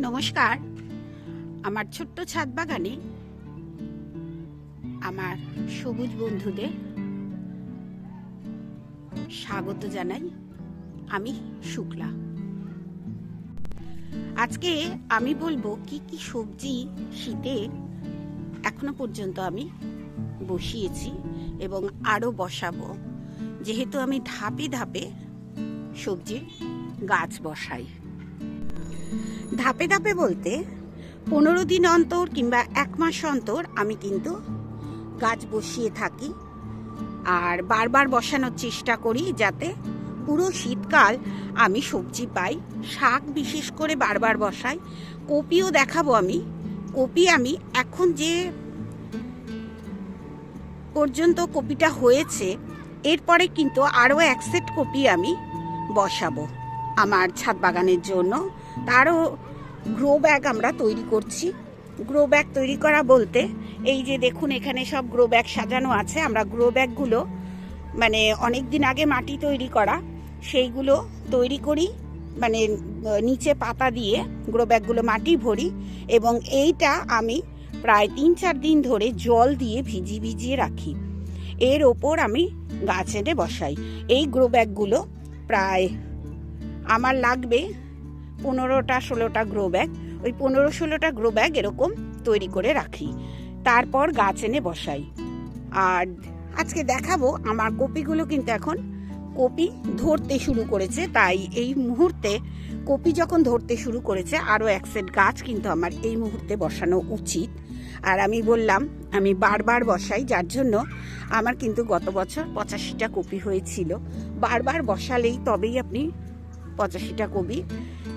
নমস্কার। আমার ছোট্ট ছাদ বাগানে আমার সবুজ বন্ধুদের স্বাগত জানাই আমি শুক্লা। আজকে আমি বলব কি কি সবজি শীতে এখনও পর্যন্ত আমি বসিয়েছি এবং আরও বসাবো। যেহেতু আমি ধাপে ধাপে সবজির গাছ বসাই। ধাপে ধাপে বলতে পনেরো দিন অন্তর কিংবা এক মাস অন্তর আমি কিন্তু গাছ বসিয়ে থাকি আর বারবার বসানোর চেষ্টা করি যাতে পুরো শীতকাল আমি সবজি পাই, শাক বিশেষ করে বারবার বসাই, কপিও দেখাবো আমি, কপি আমি এখন যে পর্যন্ত কপিটা হয়েছে, এরপরে কিন্তু আরও এক সেট কপি আমি বসাবো আমার ছাদ বাগানের জন্য। তারও গ্রো ব্যাগ আমরা তৈরি করছি। গ্রো ব্যাগ তৈরি করা বলতে এই যে দেখুন এখানে সব গ্রো ব্যাগ সাজানো আছে। আমরা গ্রো ব্যাগগুলো মানে অনেক দিন আগে মাটি তৈরি করা। সেইগুলো তৈরি করি মানে নিচে পাতা দিয়ে গ্রো ব্যাগগুলো মাটি ভরি এবং এইটা আমি প্রায় তিন চার দিন ধরে জল দিয়ে ভিজিয়ে ভিজিয়ে রাখি। এর ওপর আমি গাছ এনে বসাই। এই গ্রো ব্যাগগুলো প্রায় আমার লাগবে পনেরোটা ষোলোটা গ্রো ব্যাগ ওই পনেরো ষোলোটা গ্রো ব্যাগ এরকম তৈরি করে রাখি। তারপর গাছ এনে বসাই। আর আজকে দেখাবো আমার কপিগুলো কিন্তু এখন কপি ধরতে শুরু করেছে। তাই এই মুহূর্তে কপি যখন ধরতে শুরু করেছে, আরও এক সেট গাছ কিন্তু আমার এই মুহূর্তে বসানো উচিত। আর আমি বললাম, আমি বারবার বসাই, যার জন্য আমার কিন্তু গত বছর পঁচাশিটা কপি হয়েছিল। বারবার বসালেই তবেই আপনি পঁচাশিটা কপি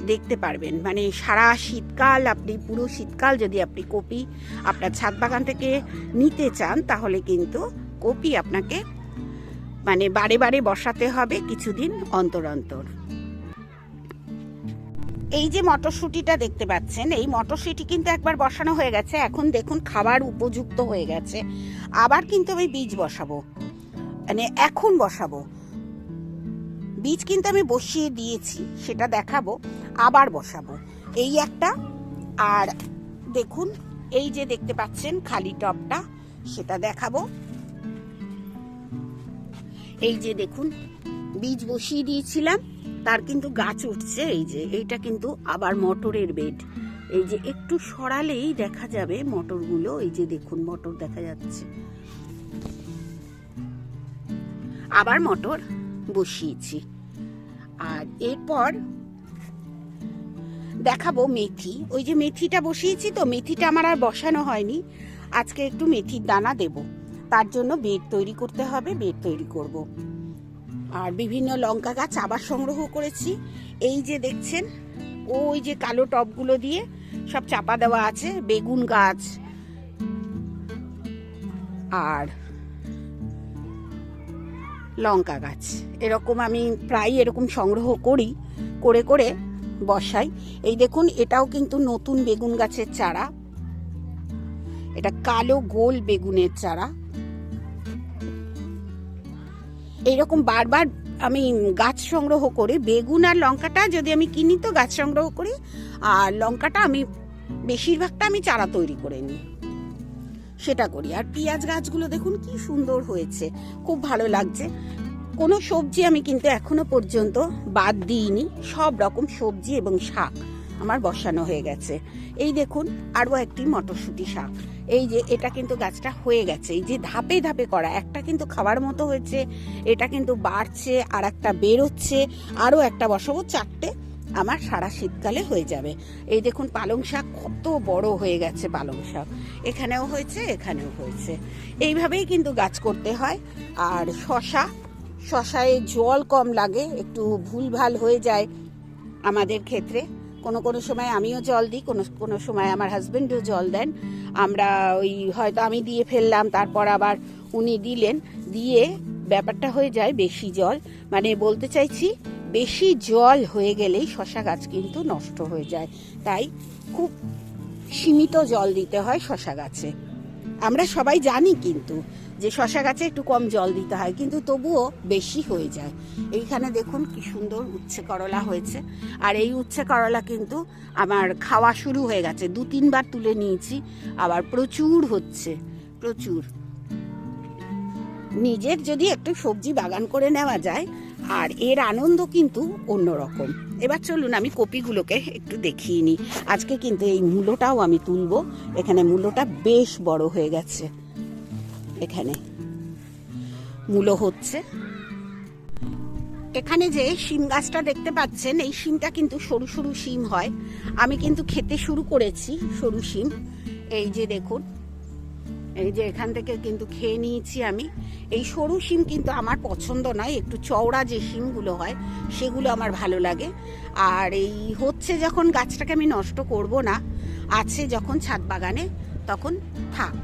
দেখতে পারবেন। মানে সারা শীতকাল আপনি, পুরো শীতকাল যদি আপনি কপি আপনার ছাদ বাগান থেকে নিতে চান, তাহলে কিন্তু কপি আপনাকে মানে বারে বারে বসাতে হবে কিছুদিন অন্তর অন্তর। এই যে মটরশুঁটিটা দেখতে পাচ্ছেন, এই মটরশুঁটি কিন্তু একবার বসানো হয়ে গেছে। এখন দেখুন খাবার উপযুক্ত হয়ে গেছে। আবার কিন্তু আমি বীজ বসাবো। মানে এখন বসাবো। বীজ কিন্তু আমি বসিয়ে দিয়েছি, সেটা দেখাবো, আবার বসাবো। এই একটা, আর দেখুন, এই যে দেখতে পাচ্ছেন খালি টবটা সেটা দেখাবো। এই যে দেখুন, বীজ বসিয়ে দিয়েছিলাম, তার কিন্তু গাছ উঠছে, এই যে, এইটা কিন্তু আবার মটরের বেড। এই যে একটু সরালেই দেখা যাবে মটরগুলো, এই যে দেখুন, মটর দেখা যাচ্ছে। আবার মটর বসিয়েছি। এরপর দেখাবো মেথি। ওই যে মেথিটা বসিয়েছি তো, মেথিটা আমার আর বসানো হয়নি। আজকে একটু মেথির দানা দেব। তার জন্য বেড তৈরি করতে হবে, বেড তৈরি করব। আর বিভিন্ন লঙ্কা গাছ আবার সংগ্রহ করেছি। এই যে দেখছেন, ওই যে কালো টবগুলো দিয়ে সব চাপা দেওয়া আছে, বেগুন গাছ। আর লঙ্কা গাছ। এরকম আমি প্রায় এরকম সংগ্রহ করি, করে করে বসাই। এই দেখুন, এটাও কিন্তু নতুন বেগুন গাছের চারা। এটা কালো গোল বেগুনের চারা। এইরকম বারবার আমি গাছ সংগ্রহ করি। বেগুন আর লঙ্কাটা যদি আমি কিনি তো গাছ সংগ্রহ করি। আর লঙ্কাটা আমি, বেশিরভাগটা আমি চারা তৈরি করে নিই। সেটা করি। আর পেঁয়াজ গাছগুলো দেখুন কি সুন্দর হয়েছে, খুব ভালো লাগছে। কোনো সবজি আমি কিন্তু এখনও পর্যন্ত বাদ দিইনি, সব রকম সবজি এবং শাক আমার বসানো হয়ে গেছে। এই দেখুন আরও একটি মটরশুঁটি শাক। এই যে এটা কিন্তু গাছটা হয়ে গেছে, এই যে ধাপে ধাপে করা, একটা কিন্তু খাবার মতো হয়েছে, এটা কিন্তু বাড়ছে আর একটা বেরোচ্ছে, আরও একটা বসাবো, চারটে আমার সারা শীতকালে হয়ে যাবে। এই দেখুন, পালং শাক কত বড় হয়ে গেছে পালং শাক। এখানেও হয়েছে এখানেও হয়েছে। এইভাবেই কিন্তু গাছ করতে হয়। আর শশা, শশায় জল কম লাগে, একটু ভুলভাল হয়ে যায় আমাদের ক্ষেত্রে। কোনো কোনো সময় আমিও জল দিই, কোনো কোনো সময় আমার হাজবেন্ডও জল দেন। আমরা ওই হয়তো আমি দিয়ে ফেললাম, তারপর আবার উনি দিলেন। দিয়ে ব্যাপারটা হয়ে যায় বেশি জল। মানে বলতে চাইছি বেশি জল হয়ে গেলেই শশা গাছ কিন্তু নষ্ট হয়ে যায়। তাই খুব সীমিত জল দিতে হয় শশা গাছে। আমরা সবাই জানি কিন্তু যে শশা গাছে একটু কম জল দিতে হয়, কিন্তু তবুও বেশি হয়ে যায়। এইখানে দেখুন কি সুন্দর উচ্ছে করলা হয়েছে। আর এই উচ্ছে করলা কিন্তু আমার খাওয়া শুরু হয়ে গেছে। দু তিনবার তুলে নিয়েছি, আবার প্রচুর হচ্ছে, প্রচুর। নিজের যদি একটু সবজি বাগান করে নেওয়া যায়, আর এর আনন্দ কিন্তু অন্যরকম। এবার চলুন আমি কপিগুলোকে একটু দেখিয়ে নিই। আজকে কিন্তু এই মূলোটাও আমি তুলবো। এখানে মূলোটা বেশ বড় হয়ে গেছে। এখানে মূলো হচ্ছে। এখানে যে শিম গাছটা দেখতে পাচ্ছেন, এই শিমটা কিন্তু সরু সরু শিম হয়। আমি কিন্তু খেতে শুরু করেছি সরু শিম। এই যে দেখুন এই যে এখান থেকে কিন্তু খেয়ে নিয়েছি আমি। এই সরু শিম কিন্তু আমার পছন্দ নয়, একটু চওড়া যে শিমগুলো হয়, সেগুলো আমার ভালো লাগে। আর এই হচ্ছে যখন গাছটাকে আমি নষ্ট করব না, আছে যখন ছাদ বাগানে, তখন থাক।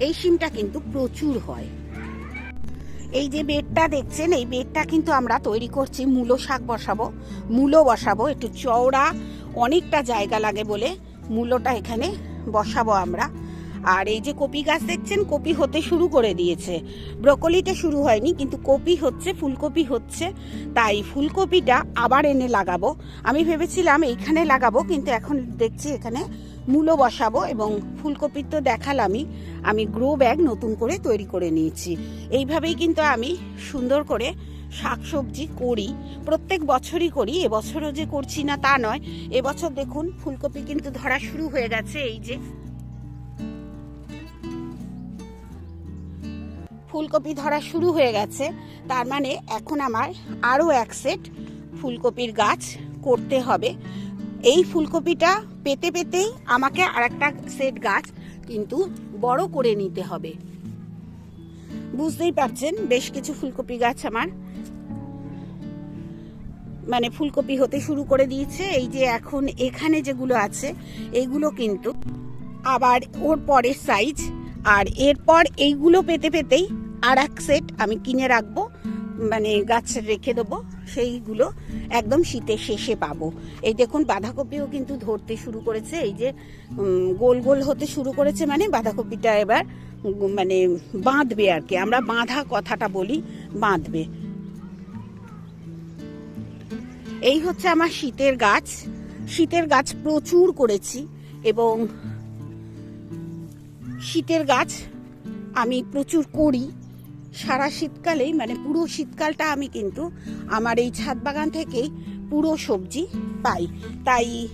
এই শিমটা কিন্তু প্রচুর হয়। এই যে বেডটা দেখছেন, এই বেডটা কিন্তু আমরা তৈরি করছি, মূলো শাক বসাবো, মূলো বসাবো, একটু চওড়া, অনেকটা জায়গা লাগে বলে মূলোটা এখানে বসাবো আমরা। আর এই যে কপি গাছ দেখছেন, কপি হতে শুরু করে দিয়েছে। ব্রকলিটা শুরু হয়নি, কিন্তু কপি হচ্ছে, ফুলকপি হচ্ছে। তাই ফুলকপিটা আবার এনে লাগাবো। আমি ভেবেছিলাম এইখানে লাগাবো, কিন্তু এখন দেখছি এখানে মূলো বসাবো এবং ফুলকপির তো দেখালামই। আমি গ্রো ব্যাগ নতুন করে তৈরি করে নিয়েছি। এইভাবেই কিন্তু আমি সুন্দর করে শাকসবজি করি, প্রত্যেক বছরই করি, এবছরও যে করছি না তা নয়। এবছর দেখুন, ফুলকপি কিন্তু ধরা শুরু হয়ে গেছে, এই যে ফুলকপি ধরা শুরু হয়ে গেছে। তার মানে এখন আমার আরও এক সেট ফুলকপির গাছ করতে হবে। এই ফুলকপিটা পেতে পেতেই আমাকে আর একটা সেট গাছ কিন্তু বড় করে নিতে হবে। বুঝতেই পারছেন, বেশ কিছু ফুলকপি গাছ আমার মানে ফুলকপি হতে শুরু করে দিয়েছে। এই যে এখন এখানে যেগুলো আছে এইগুলো কিন্তু আবার ওর পরের সাইজ আর এরপর এইগুলো পেতে পেতেই আর এক সেট আমি কিনে রাখব মানে গাছ রেখে দেবো, সেইগুলো একদম শীতের শেষে পাবো। এই দেখুন, বাঁধাকপিও কিন্তু ধরতে শুরু করেছে, এই যে গোল গোল হতে শুরু করেছে মানে বাঁধাকপিটা এবার মানে বাঁধবে আর কি। আমরা বাঁধা কথাটা বলি, বাঁধবে। এই হচ্ছে আমার শীতের গাছ। শীতের গাছ প্রচুর করেছি এবং শীতের গাছ আমি প্রচুর করি। সারা শীতকালেই মানে পুরো শীতকালটা আমি কিন্তু আমার এই ছাদ বাগান থেকেই পুরো সবজি পাই। তাই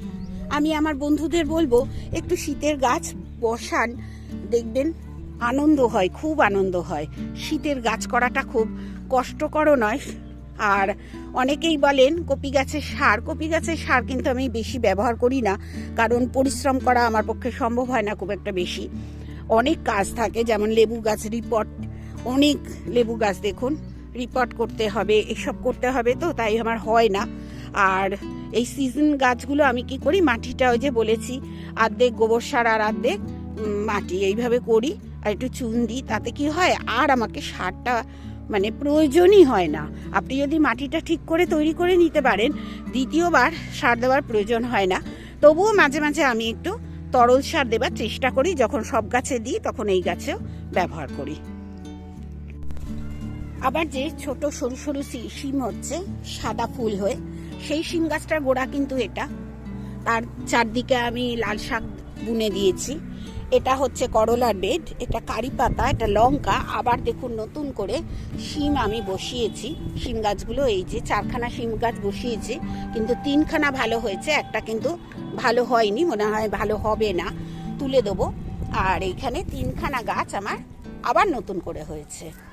আমি আমার বন্ধুদের বলব, একটু শীতের গাছ বসান, দেখবেন আনন্দ হয়, খুব আনন্দ হয়। শীতের গাছ করাটা খুব কষ্টকরও নয়। আর অনেকেই বলেন, কপি গাছের সার, কপি গাছের সার কিন্তু আমি বেশি ব্যবহার করি না, কারণ পরিশ্রম করা আমার পক্ষে সম্ভব হয় না খুব একটা বেশি। অনেক কাজ থাকে, যেমন লেবু গাছ রিপোর্ট অনেক লেবু গাছ দেখুন রিপোর্ট করতে হবে, এসব করতে হবে তো, তাই আমার হয় না। আর এই সিজন গাছগুলো আমি কি করি, মাটিটা ওই যে বলেছি, আর্ধেক গোবর সার আর আর্ধেক মাটি, এইভাবে করি, আর একটু চুন দিই, তাতে কি হয়, আর আমাকে সারটা মানে প্রয়োজনই হয় না। আপনি যদি মাটিটা ঠিক করে তৈরি করে নিতে পারেন, দ্বিতীয়বার সার দেওয়ার প্রয়োজন হয় না। তবুও মাঝে মাঝে আমি একটু তরল সার দেবার চেষ্টা করি, যখন সব গাছে দিই, তখন এই গাছেও ব্যবহার করি। আবার যে ছোট সরু সরু শিম হচ্ছে, সাদা ফুল হয়ে, সেই শিম গাছটার গোড়া কিন্তু এটা। তার চারদিকে আমি লাল শাক বুনে দিয়েছি। এটা হচ্ছে করলার বেড, এটা কারি পাতা, এটা লঙ্কা। আবার দেখুন, নতুন করে শিম আমি বসিয়েছি। শিম গাছগুলো, এই যে চারখানা শিম গাছ বসিয়েছি, কিন্তু তিনখানা ভালো হয়েছে, একটা কিন্তু ভালো হয়নি, মনে হয় ভালো হবে না। তুলে দেবো। আর এইখানে তিনখানা গাছ আমার আবার নতুন করে হয়েছে।